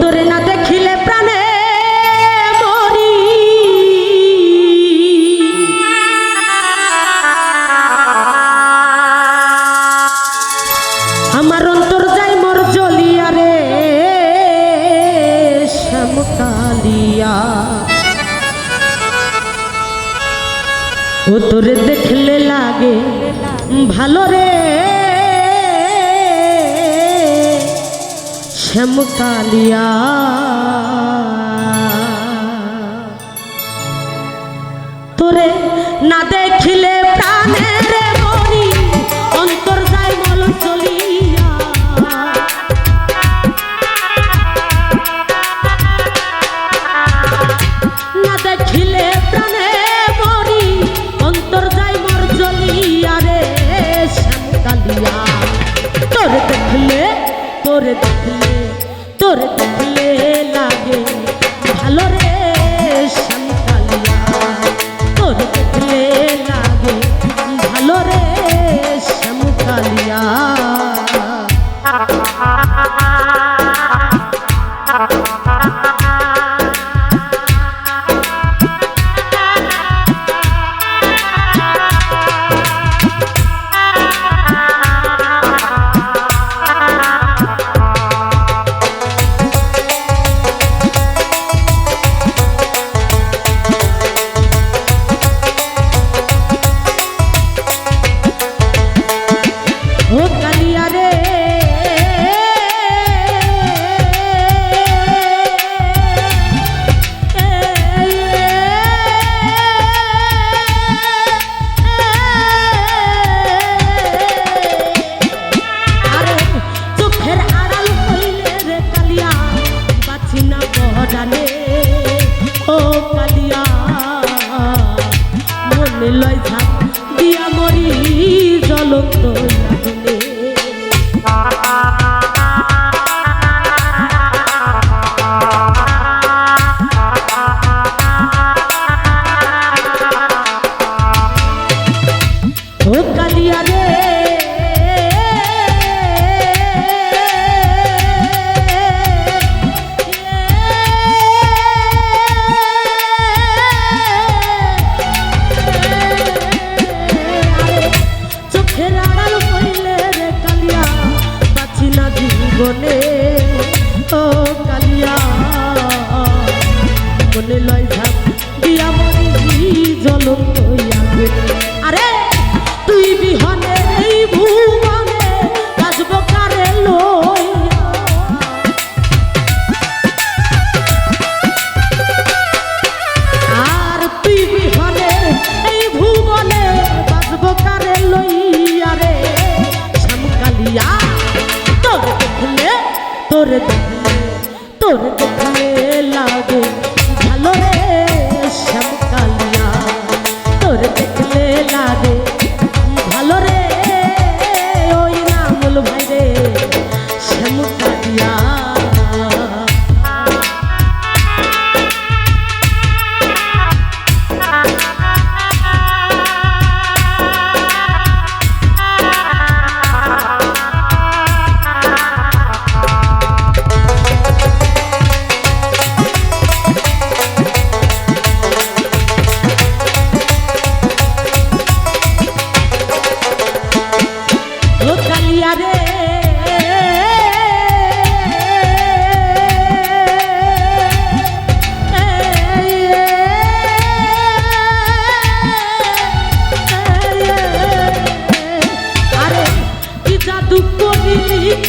তোরে না দেখিলে প্রাণে মরি। আমার অন্তর যাই মর জলিয়া রে, শ্যামকালিয়া। ও দেখলে লাগে, ভালো রে। শ্যাম কালিয়া তোরে না দেখিলে প্রাণের তোর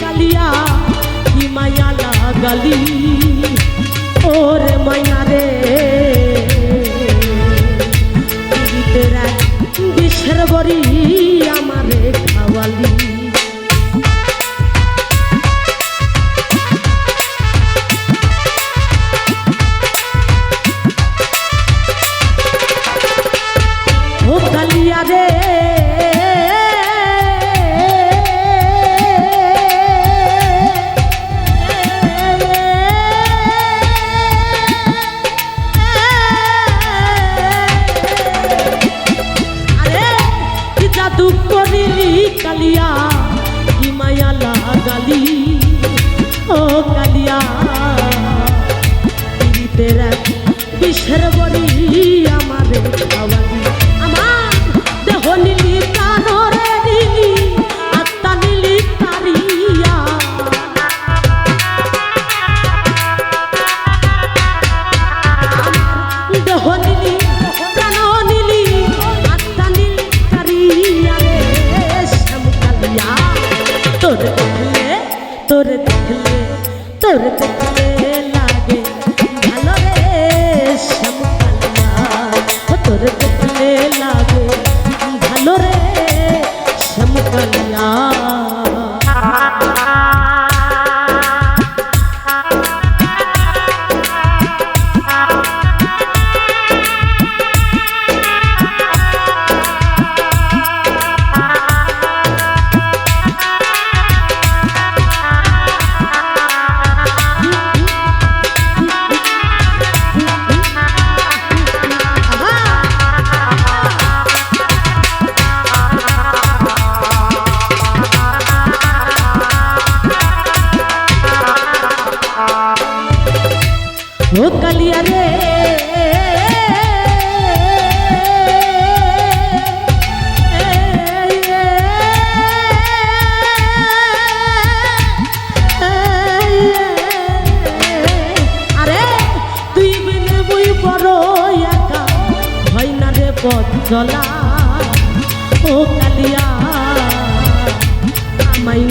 কালিয়া কি মায়া লাগালি? ওর মায়া রে। বিশের বড়ি আমারে খাওয়ালি। মেয়েরা কিসের বলি আমার আওয়াজ আমার দেহ নিলি কানরে দিলি আত্মা নিলি কারিয়া। দেহ নিলি, প্রাণ নিলি, আত্মা নিলি কারিয়া রে। দেখলে, তোর দেখলে তোর দেখলে জলা ও কালিয়া আমায়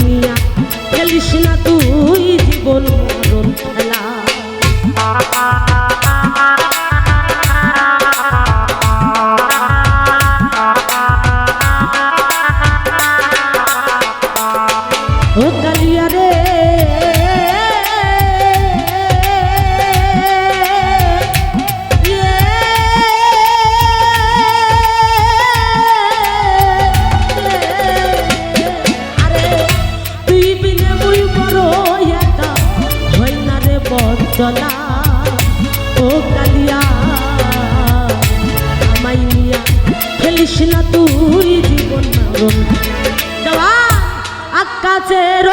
খেলিস না তুই জীবন মরণ খেলা। আকাশের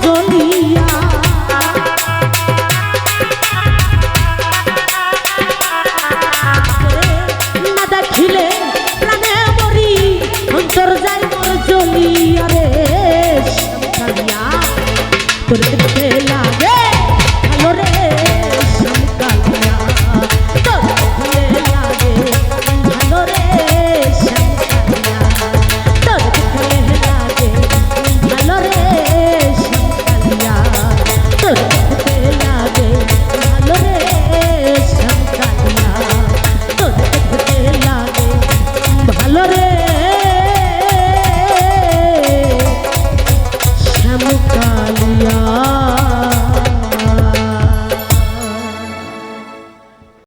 জনী